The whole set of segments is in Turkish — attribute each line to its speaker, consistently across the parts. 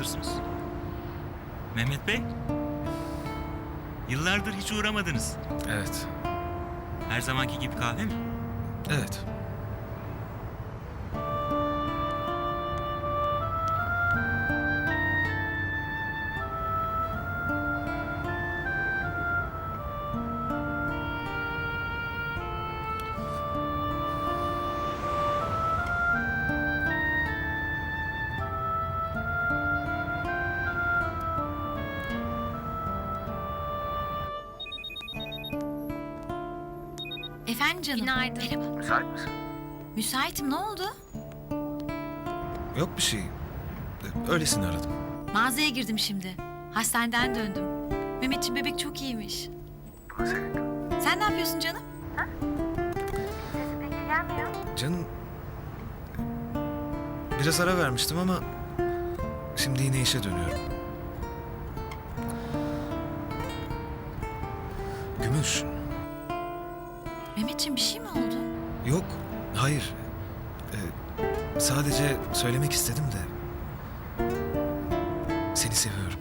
Speaker 1: alırsınız. Mehmet Bey? Yıllardır hiç uğramadınız.
Speaker 2: Evet.
Speaker 1: Her zamanki gibi kahve mi?
Speaker 2: Evet.
Speaker 3: Efendim canım.
Speaker 4: Günaydın.
Speaker 3: Merhaba.
Speaker 2: Müsait misin?
Speaker 3: Müsaitim ne oldu?
Speaker 2: Yok bir şey. Öylesini aradım.
Speaker 3: Mağazaya girdim şimdi. Hastaneden döndüm. Mehmetciğim bebek çok iyiymiş. Sen ne yapıyorsun canım?
Speaker 2: Canım... Biraz ara vermiştim ama... Şimdi yine işe dönüyorum. Gümüş.
Speaker 3: Mehmetciğim bir şey mi oldu?
Speaker 2: Yok. Hayır. Ee, sadece söylemek istedim de... Seni seviyorum.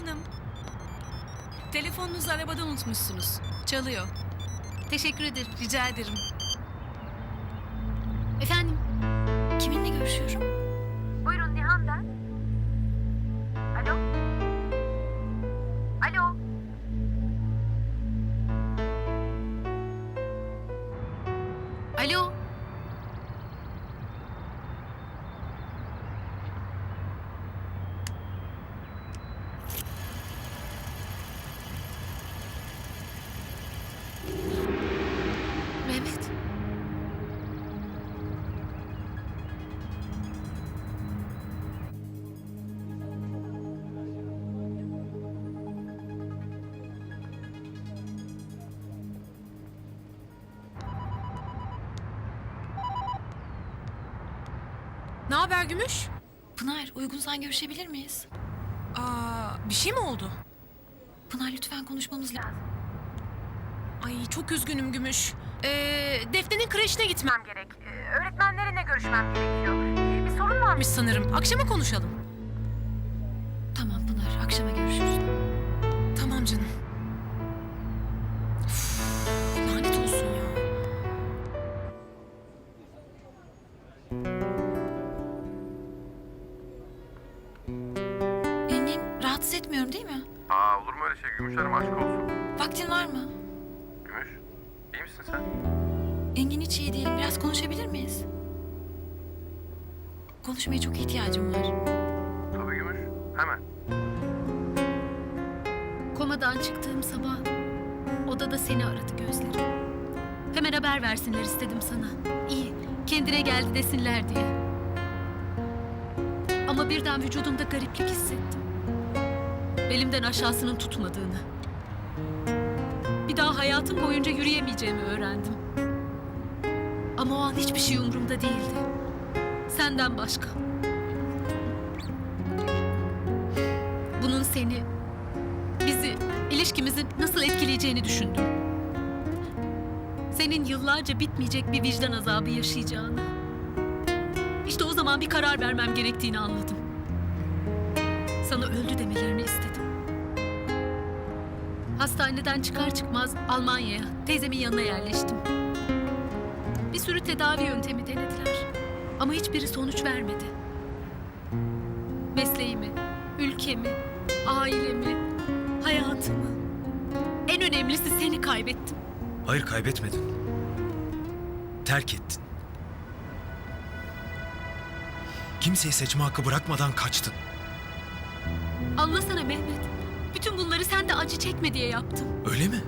Speaker 4: Hanım. Telefonunuzu arabada unutmuşsunuz. Çalıyor. Teşekkür ederim. Rica ederim. Efendim?
Speaker 3: Kiminle görüşüyorum?
Speaker 5: Buyurun Nihan ben. Alo? Alo?
Speaker 4: Alo? Ne haber Gümüş?
Speaker 3: Pınar uygunsan görüşebilir miyiz?
Speaker 4: Aa, bir şey mi oldu?
Speaker 3: Pınar lütfen konuşmamız lazım.
Speaker 4: Ay çok üzgünüm Gümüş. Ee, Defne'nin kreşine gitmem
Speaker 5: gerek. Ee, öğretmenlerine görüşmem gerekiyor. Ee, bir sorun var mı?
Speaker 4: gerekmiş sanırım. Akşama konuşalım.
Speaker 3: Rahatsız etmiyorum değil mi?
Speaker 6: Aa olur mu öyle şey Gümüş Hanım aşk olsun.
Speaker 3: Vaktin var mı?
Speaker 6: Gümüş iyi misin sen?
Speaker 3: Engin hiç iyi değilim. Biraz konuşabilir miyiz? Konuşmaya çok ihtiyacım var.
Speaker 6: Tabii Gümüş hemen.
Speaker 7: Komadan çıktığım sabah odada seni aradı gözlerim. Hemen haber versinler istedim sana. İyi, kendine geldi desinler diye. Ama birden vücudumda gariplik hissettim. Belimden aşağısının tutmadığını. Bir daha hayatım boyunca yürüyemeyeceğimi öğrendim. Ama o an hiçbir şey umurumda değildi. Senden başka. Bunun seni, bizi, ilişkimizi nasıl etkileyeceğini düşündüm. Senin yıllarca bitmeyecek bir vicdan azabı yaşayacağını. İşte o zaman bir karar vermem gerektiğini anladım. Sana öldü demelerini istedim. Hastaneden çıkar çıkmaz Almanya'ya, teyzemin yanına yerleştim. Bir sürü tedavi yöntemi denediler. Ama hiçbiri sonuç vermedi. Mesleğimi, ülkemi, ailemi, hayatımı. En önemlisi seni kaybettim.
Speaker 2: Hayır kaybetmedin. Terk ettin. Kimseyi seçme hakkı bırakmadan kaçtın.
Speaker 7: Anlasana Mehmet. Bütün bunları sen de acı çekme diye yaptım.
Speaker 2: Öyle mi?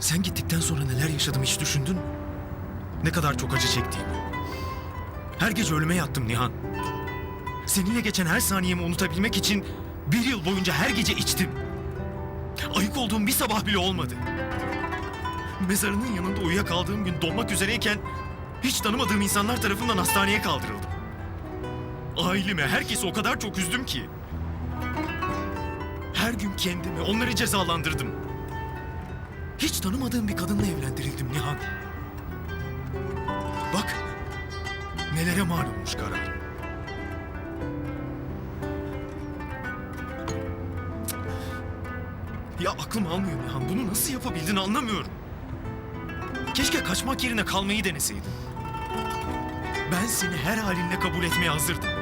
Speaker 2: Sen gittikten sonra neler yaşadım hiç düşündün mü? Ne kadar çok acı çektiğimi. Her gece ölüme yattım Nihan. Seninle geçen her saniyemi unutabilmek için bir yıl boyunca her gece içtim. Ayık olduğum bir sabah bile olmadı. Mezarının yanında uyuyakaldığım gün donmak üzereyken hiç tanımadığım insanlar tarafından hastaneye kaldırıldım. Aileme, herkesi o kadar çok üzdüm ki. Her gün kendimi, onları cezalandırdım. Hiç tanımadığım bir kadınla evlendirildim Nihan. Bak, nelere mal olmuş karar. Ya aklım almıyor Nihan. Bunu nasıl yapabildin anlamıyorum. Keşke kaçmak yerine kalmayı deneseydin. Ben seni her halinle kabul etmeye hazırdım.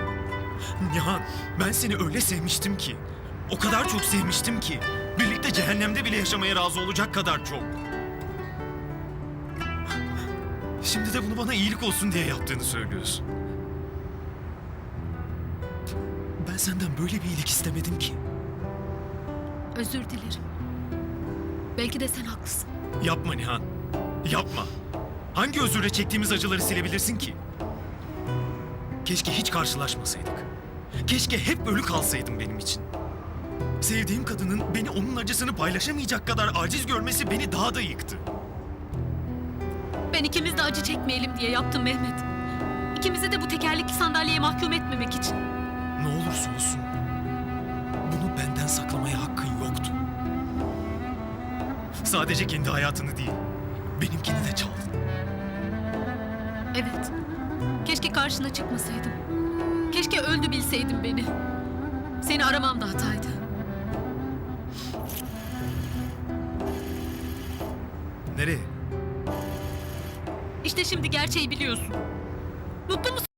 Speaker 2: Nihan, ben seni öyle sevmiştim ki. O kadar çok sevmiştim ki. Birlikte cehennemde bile yaşamaya razı olacak kadar çok. Şimdi de bunu bana iyilik olsun diye yaptığını söylüyorsun. Ben senden böyle bir iyilik istemedim ki.
Speaker 7: Özür dilerim. Belki de sen haklısın.
Speaker 2: Yapma Nihan. Yapma. Hangi özürle çektiğimiz acıları silebilirsin ki? Keşke hiç karşılaşmasaydık. Keşke hep ölü kalsaydın benim için. Sevdiğim kadının beni onun acısını paylaşamayacak kadar aciz görmesi beni daha da yıktı.
Speaker 7: Ben ikimiz de acı çekmeyelim diye yaptım Mehmet. İkimizi de bu tekerlekli sandalyeye mahkum etmemek için.
Speaker 2: Ne olursa olsun bunu benden saklamaya hakkın yoktu. Sadece kendi hayatını değil, benimkini de çaldın.
Speaker 7: Evet. Keşke karşına çıkmasaydım. Keşke öldü bilseydin beni. Seni aramam da hataydı.
Speaker 2: Nereye?
Speaker 7: İşte şimdi gerçeği biliyorsun. Mutlu musun?